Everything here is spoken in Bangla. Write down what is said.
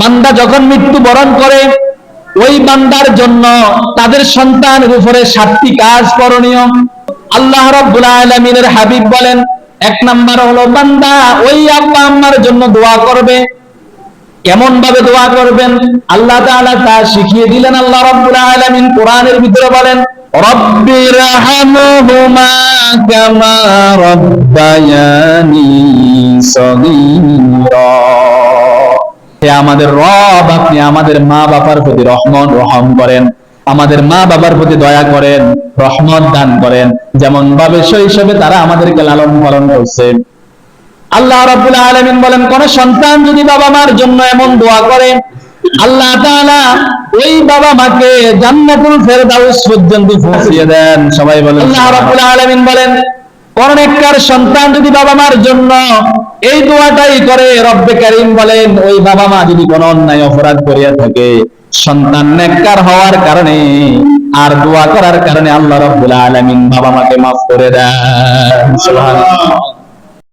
বান্দা যখন মৃত্যুবরণ করে, ওই বান্দার জন্য তাদের সন্তানের উপরে সাতটি কাজ করণীয়। আল্লাহ রাব্বুল আলামিনের হাবিব বলেন, এক নাম্বার হলো বান্দা ওই আব্বা আম্মার জন্য দোয়া করবে। কেমন ভাবে দোয়া করবেন? আল্লাহ তাআলা তা শিখিয়ে দিলেন আল্লাহ রাব্বুল আলামিন কোরআনের ভিতরে বলেন রব্বির হামহুমা কামা রব্বায়ানি সগীরা। আমাদের রব আপনি আমাদের মা বাবার প্রতি রহমত রহম করেন। আমাদের মা বাবার প্রতি দয়া করেন, রহমত দান করেন। যেমন ভাবে শৈশবে তারা আমাদেরকে লালন পালন করছে। আল্লাহ রাব্বুল আলামিন বলেন, কোন সন্তান যদি বাবা মার জন্য এমন দোয়া করে, আল্লাহ তাআলা ওই বাবা মাকে জান্নাতুল ফেরদাউস পর্যন্ত পৌঁছিয়ে দেন। সবাই বলেন, আল্লাহ রাব্বুল আলামিন বলেন কোন সন্তান যদি বাবা মার জন্য এই দোয়াটাই করে, রব্বে কারিম বলেন, ওই বাবা মা যদি কোনো অন্যায় অপরাধ করিয়া থাকে, সন্তান নেককার হওয়ার কারণে আর দোয়া করার কারণে আল্লাহ রব্বুল আলামিন বাবা মাকে মাফ করে দেন। সুবহানাল্লাহ।